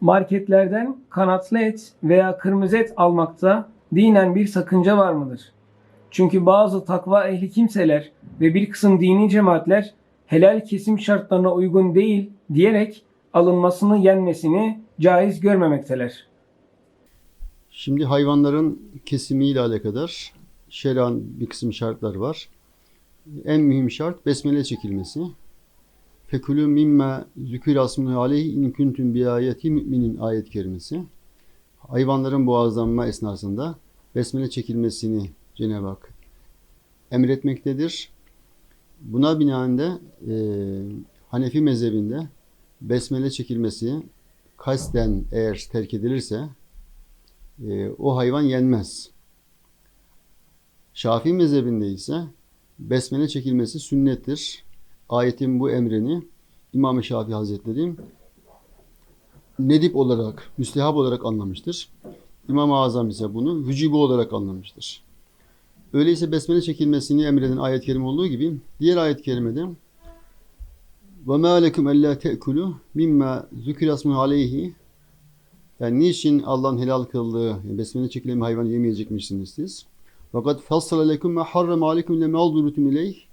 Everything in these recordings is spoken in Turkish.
Marketlerden kanatlı et veya kırmızı et almakta dinen bir sakınca var mıdır? Çünkü bazı takva ehli kimseler ve bir kısım dini cemaatler helal kesim şartlarına uygun değil diyerek alınmasını yenmesini caiz görmemekteler. Şimdi hayvanların kesimiyle alakadar şer'an bir kısım şartlar var. En mühim şart besmele çekilmesi. Fekulü mimme zükür asmını aleyhi in kuntum bi ayeti müminin ayet kerimesi. Hayvanların boğazlanma esnasında besmele çekilmesini Cenab-ı Hak emretmektedir. Buna binaen de e, Hanefi mezhebinde besmele çekilmesi kasten eğer terk edilirse e, o hayvan yenmez. Şafii mezhebinde ise besmele çekilmesi sünnettir ayetin bu emrini İmam-ı Şafii Hazretleri nedip olarak, müstehab olarak anlamıştır. İmam-ı Azam ise bunu vücubu olarak anlamıştır. Öyleyse besmele çekilmesini emreden ayet-i kerime olduğu gibi diğer ayet-i kerimede ve ma lekum alla te'kulu mimma zukira ismu aleyhi yani niçin Allah'ın helal kıldığı yani besmele çekilen hayvan yemeyecekmişsiniz siz? Fakat fassala lekum ma harrama aleykum lema aldurtum ileyh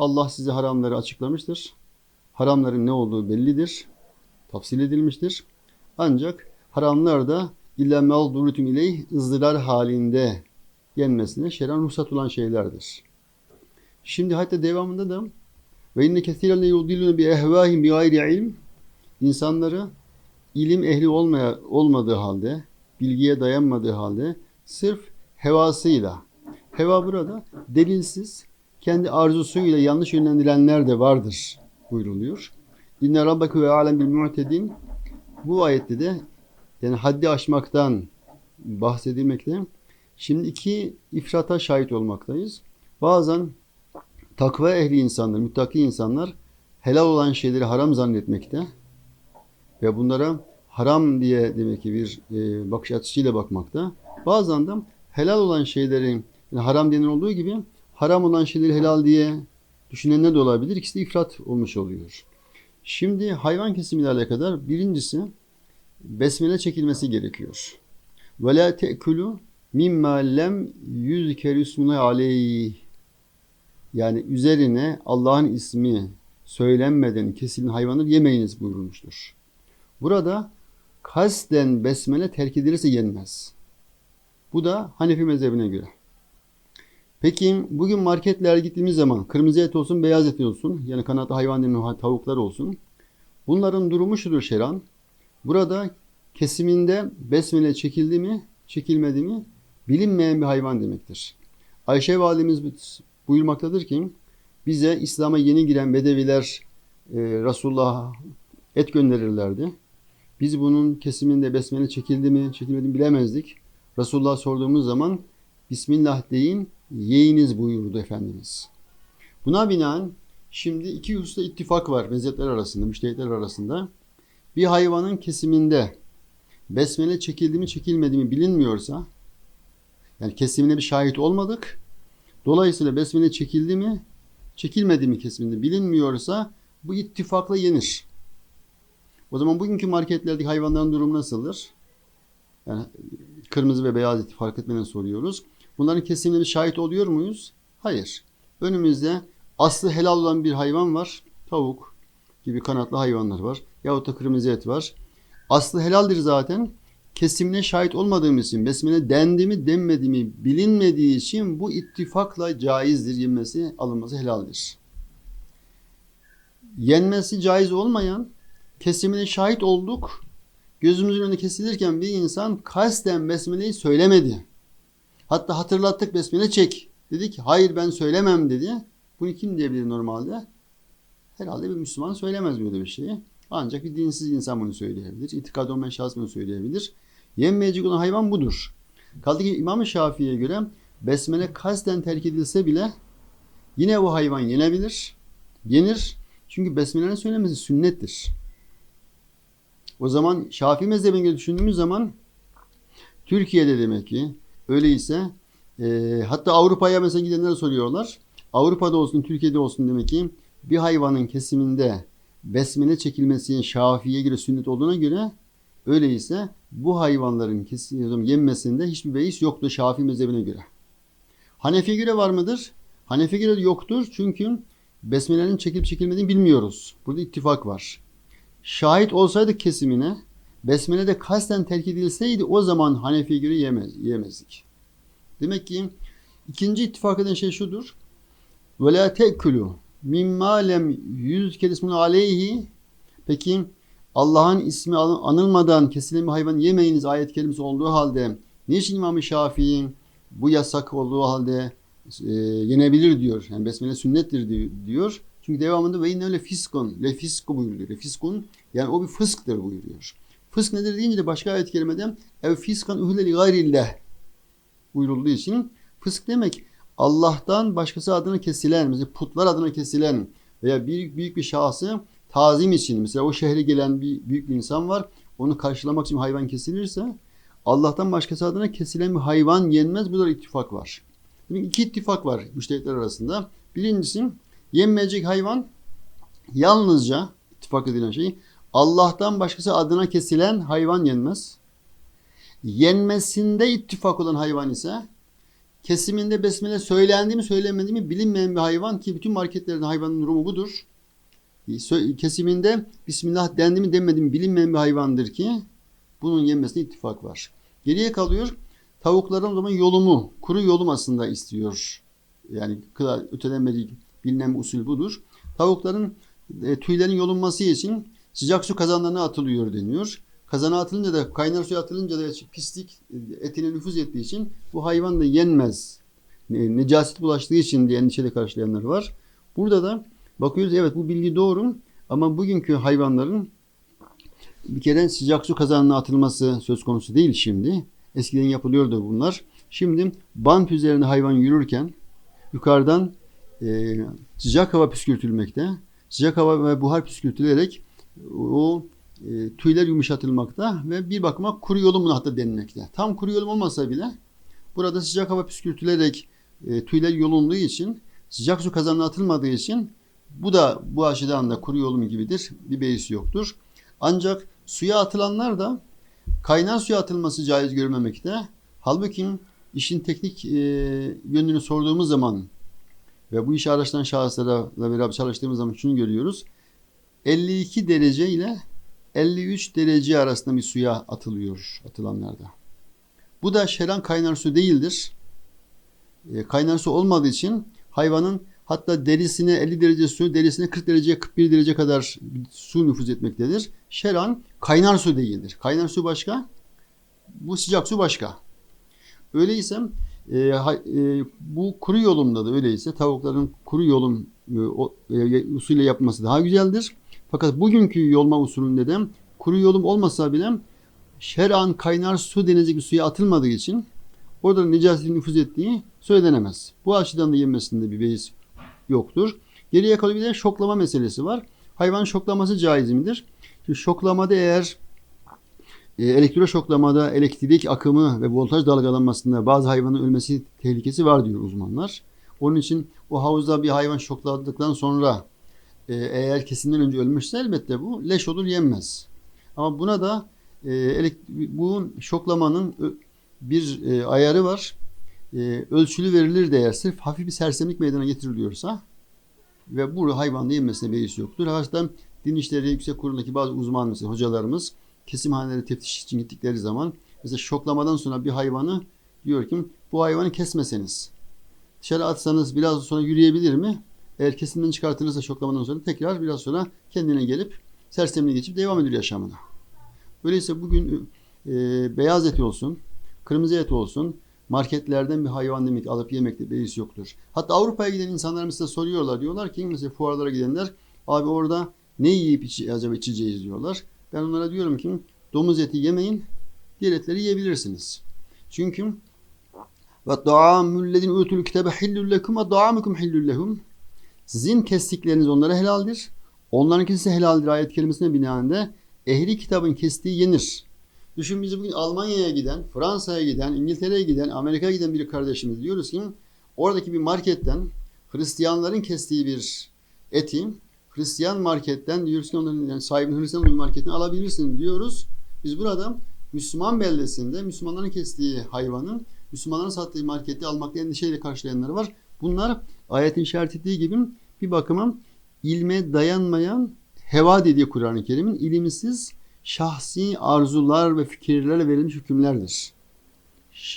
Allah size haramları açıklamıştır. Haramların ne olduğu bellidir. Tafsil edilmiştir. Ancak haramlar da illa mağdurutum ileyh ızdırar halinde yenmesine şeran ruhsat olan şeylerdir. Şimdi hatta devamında da ve inne kesiren yudillune bi ehvahim bi gayri ilm insanları ilim ehli olmaya, olmadığı halde, bilgiye dayanmadığı halde sırf hevasıyla, heva burada delilsiz, kendi arzusuyla yanlış yönlendirenler de vardır buyruluyor. İnne rabbeke ve alem bil mu'tedin bu ayette de yani haddi aşmaktan bahsedilmekte. Şimdi iki ifrata şahit olmaktayız. Bazen takva ehli insanlar, muttaki insanlar helal olan şeyleri haram zannetmekte ve bunlara haram diye demek ki bir e, bakış açısıyla bakmakta. Bazen de helal olan şeylerin yani haram denen olduğu gibi haram olan şeyleri helal diye düşünenler de olabilir. İkisi de ifrat olmuş oluyor. Şimdi hayvan kesimiyle alakadar birincisi besmele çekilmesi gerekiyor. Ve la te'kulu mimma lem yüzker ismullahi aleyh. Yani üzerine Allah'ın ismi söylenmeden kesilen hayvanları yemeyiniz buyurulmuştur. Burada kasten besmele terk edilirse yenmez. Bu da Hanefi mezhebine göre. Peki bugün marketlere gittiğimiz zaman kırmızı et olsun, beyaz et olsun, yani kanatlı hayvan denilen tavuklar olsun. Bunların durumu şudur şeran. Burada kesiminde besmele çekildi mi, çekilmedi mi bilinmeyen bir hayvan demektir. Ayşe validemiz buyurmaktadır ki bize İslam'a yeni giren bedeviler e, Resulullah'a et gönderirlerdi. Biz bunun kesiminde besmele çekildi mi, çekilmedi mi bilemezdik. Resulullah sorduğumuz zaman Bismillah deyin, yiyiniz buyurdu Efendimiz. Buna binaen şimdi iki hususta ittifak var mezhepler arasında, müştehitler arasında. Bir hayvanın kesiminde besmele çekildi mi, çekilmedi mi bilinmiyorsa, yani kesimine bir şahit olmadık. Dolayısıyla besmele çekildi mi, çekilmedi mi kesiminde bilinmiyorsa bu ittifakla yenir. O zaman bugünkü marketlerdeki hayvanların durumu nasıldır? Yani kırmızı ve beyaz eti fark etmeden soruyoruz. Bunların kesimine bir şahit oluyor muyuz? Hayır. Önümüzde aslı helal olan bir hayvan var. Tavuk gibi kanatlı hayvanlar var. Yahut da kırmızı et var. Aslı helaldir zaten. Kesimine şahit olmadığımız için, besmele dendi mi denmedi mi bilinmediği için bu ittifakla caizdir yenmesi, alınması helaldir. Yenmesi caiz olmayan kesimine şahit olduk. Gözümüzün önünde kesilirken bir insan kasten besmeleyi söylemedi. Hatta hatırlattık besmele çek. Dedi ki hayır ben söylemem dedi. Bunu kim diyebilir normalde? Herhalde bir Müslüman söylemez böyle bir şeyi. Ancak bir dinsiz insan bunu söyleyebilir. İtikad olmayan şahıs bunu söyleyebilir. Yenmeyecek olan hayvan budur. Kaldı ki İmam-ı Şafii'ye göre besmele kasten terk edilse bile yine bu hayvan yenebilir. Yenir. Çünkü besmelenin söylemesi sünnettir. O zaman Şafii mezhebine düşündüğümüz zaman Türkiye'de demek ki öyleyse e, hatta Avrupa'ya mesela gidenler soruyorlar. Avrupa'da olsun Türkiye'de olsun demek ki bir hayvanın kesiminde besmele çekilmesinin Şafii'ye göre sünnet olduğuna göre Öyleyse bu hayvanların kesin yenmesinde hiçbir beis yoktur Şafii mezhebine göre. Hanefi'ye göre var mıdır? Hanefi'ye göre yoktur çünkü besmelenin çekilip çekilmediğini bilmiyoruz. Burada ittifak var. Şahit olsaydı kesimine besmele de kasten terk edilseydi o zaman Hanefi'ye göre yemez, yemezdik. Demek ki ikinci ittifak eden şey şudur. Ve la te'kulu mimma lem yüzker ismun aleyhi Peki Allah'ın ismi an- anılmadan kesilen bir hayvan yemeyiniz ayet kelimesi olduğu halde niçin İmam-ı Şafii bu yasak olduğu halde e, yenebilir diyor. Yani besmele sünnettir di- diyor. Çünkü devamında ve inne le fiskun le fisku buyuruyor. Le fiskun yani o bir fısktır buyuruyor. Fısk nedir deyince de başka ayet kerimede ev fiskan uhle li gayrillah buyurulduğu için fısk demek Allah'tan başkası adına kesilen, mesela putlar adına kesilen veya büyük büyük bir şahsı tazim için mesela o şehre gelen bir büyük bir insan var. Onu karşılamak için hayvan kesilirse Allah'tan başkası adına kesilen bir hayvan yenmez. Burada ittifak var. Şimdi iki ittifak var müştehitler arasında. Birincisi yenmeyecek hayvan yalnızca ittifak edilen şey Allah'tan başkası adına kesilen hayvan yenmez. Yenmesinde ittifak olan hayvan ise kesiminde besmele söylendi mi söylenmedi mi bilinmeyen bir hayvan ki bütün marketlerde hayvanın durumu budur. Sö- Kesiminde Bismillah dendi mi denmedi mi bilinmeyen bir hayvandır ki bunun yenmesine ittifak var. Geriye kalıyor tavukların o zaman yolumu, kuru yolum aslında istiyor. Yani ötelenmediği bilinen bir usul budur. Tavukların e, tüylerin yolunması için sıcak su kazanlarına atılıyor deniyor. Kazana atılınca da kaynar suya atılınca da pislik e, etine nüfuz ettiği için bu hayvan da yenmez. Ne- Necaset bulaştığı için diye endişeyle karşılayanlar var. Burada da bakıyoruz evet bu bilgi doğru ama bugünkü hayvanların bir kere sıcak su kazanına atılması söz konusu değil şimdi. Eskiden yapılıyordu bunlar. Şimdi bant üzerinde hayvan yürürken yukarıdan e, sıcak hava püskürtülmekte. Sıcak hava ve buhar püskürtülerek o e, tüyler yumuşatılmakta ve bir bakıma kuru yolum buna hatta denilmekte. Tam kuru yolum olmasa bile burada sıcak hava püskürtülerek e, tüyler yolunduğu için sıcak su kazanına atılmadığı için bu da bu açıdan da kuru yolum gibidir. Bir beis yoktur. Ancak suya atılanlar da kaynar suya atılması caiz görmemekte. Halbuki işin teknik e, yönünü sorduğumuz zaman ve bu işi araştıran şahıslarla beraber çalıştığımız zaman şunu görüyoruz. 52 derece ile 53 derece arasında bir suya atılıyor atılanlarda. Bu da şeran kaynar su değildir. E, kaynar su olmadığı için hayvanın hatta derisine 50 derece su, derisine 40 derece 41 derece kadar su nüfuz etmektedir. Şeran kaynar su değildir. Kaynar su başka, bu sıcak su başka. Öyleyse e, e, bu kuru yolumda da öyleyse tavukların kuru yolum e, o, e, usulüyle yapması daha güzeldir. Fakat bugünkü yolma usulünde de kuru yolum olmasa bile şer'an kaynar su denecek bir suya atılmadığı için orada necasetin nüfuz ettiği söylenemez. Bu açıdan da yenmesinde bir beis yoktur. Geriye kalıyor bir de şoklama meselesi var. Hayvan şoklaması caiz midir? Şimdi şoklamada eğer e, elektroşoklamada elektrik akımı ve voltaj dalgalanmasında bazı hayvanın ölmesi tehlikesi var diyor uzmanlar. Onun için o havuzda bir hayvan şokladıktan sonra e, eğer kesimden önce ölmüşse elbette bu leş olur yenmez. Ama buna da e, bu şoklamanın bir e, ayarı var. E, ölçülü verilir de eğer sırf hafif bir sersemlik meydana getiriliyorsa ve bu hayvanda yenmesine beis yoktur. Hatta din işleri yüksek kurulundaki bazı uzman mesela hocalarımız kesimhaneleri teftiş için gittikleri zaman mesela şoklamadan sonra bir hayvanı diyor ki bu hayvanı kesmeseniz dışarı atsanız biraz sonra yürüyebilir mi? Eğer kesimden çıkartılırsa şoklamadan sonra tekrar biraz sonra kendine gelip sersemliğe geçip devam ediyor yaşamına. Öyleyse bugün e, beyaz et olsun, kırmızı et olsun marketlerden bir hayvan demek alıp yemekte beis yoktur. Hatta Avrupa'ya giden insanlar mesela soruyorlar diyorlar ki mesela fuarlara gidenler abi orada ne yiyip içi, acaba içeceğiz diyorlar. Ben onlara diyorum ki domuz eti yemeyin, diğer etleri yiyebilirsiniz. Çünkü ve ta'amul lezine utul kitabe hillul lekum ve ta'amukum hillul lehum. Sizin kestikleriniz onlara helaldir. Onlarınki ise helaldir ayet kelimesine binaen de ehli kitabın kestiği yenir. Düşün biz bugün Almanya'ya giden, Fransa'ya giden, İngiltere'ye giden, Amerika'ya giden bir kardeşimiz diyoruz ki oradaki bir marketten Hristiyanların kestiği bir eti Hristiyan marketten diyoruz ki onların yani sahibinin Hristiyan bir marketten alabilirsin diyoruz. Biz burada Müslüman beldesinde Müslümanların kestiği hayvanın Müslümanların sattığı markette almakta endişeyle karşılayanlar var. Bunlar ayetin işaret ettiği gibi bir bakıma ilme dayanmayan heva dediği Kur'an-ı Kerim'in ilimsiz şahsi arzular ve fikirlerle verilmiş hükümlerdir.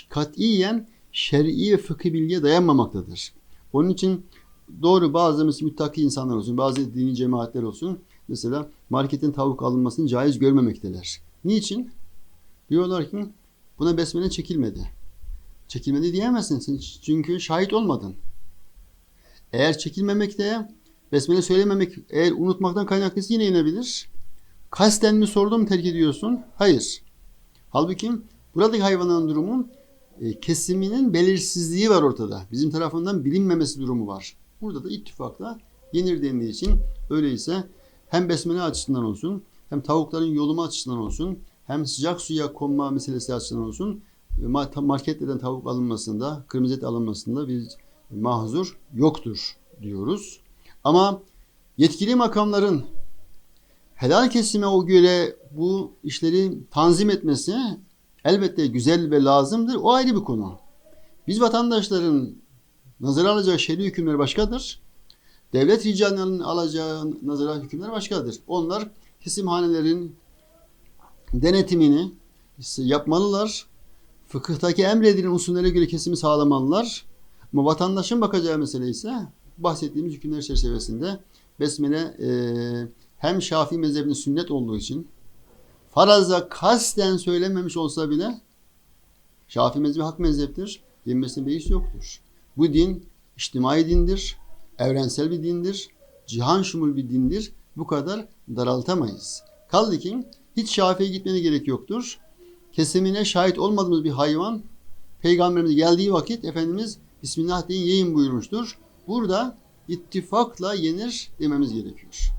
Katiyen şer'i ve fıkhi bilgiye dayanmamaktadır. Onun için doğru bazı müttaki insanlar olsun, bazı dini cemaatler olsun mesela marketin tavuk alınmasını caiz görmemekteler. Niçin? Diyorlar ki buna besmele çekilmedi. Çekilmedi diyemezsin çünkü şahit olmadın. Eğer çekilmemekte besmele söylememek eğer unutmaktan kaynaklıysa yine inebilir. Kasten mi sordum mu terk ediyorsun? Hayır. Halbuki buradaki hayvanların durumu e, kesiminin belirsizliği var ortada. Bizim tarafından bilinmemesi durumu var. Burada da ittifakla yenir dendiği için öyleyse hem besmele açısından olsun hem tavukların yoluma açısından olsun hem sıcak suya konma meselesi açısından olsun e, ma- marketlerden tavuk alınmasında, kırmızı et alınmasında bir mahzur yoktur diyoruz. Ama yetkili makamların helal kesime o göre bu işleri tanzim etmesi elbette güzel ve lazımdır. O ayrı bir konu. Biz vatandaşların nazara alacağı şer'i hükümler başkadır. Devlet ricallerinin alacağı nazara hükümler başkadır. Onlar kesimhanelerin denetimini yapmalılar. Fıkıhtaki emredilen usullere göre kesimi sağlamalılar. Ama vatandaşın bakacağı mesele ise bahsettiğimiz hükümler çerçevesinde besmele e, hem Şafii mezhebinin sünnet olduğu için faraza kasten söylememiş olsa bile Şafii mezhebi hak mezheptir. Yenmesine beis yoktur. Bu din içtimai dindir, evrensel bir dindir, cihan şumul bir dindir. Bu kadar daraltamayız. Kaldı ki hiç Şafii'ye gitmene gerek yoktur. Kesimine şahit olmadığımız bir hayvan Peygamberimiz geldiği vakit Efendimiz Bismillah deyin yiyin buyurmuştur. Burada ittifakla yenir dememiz gerekiyor.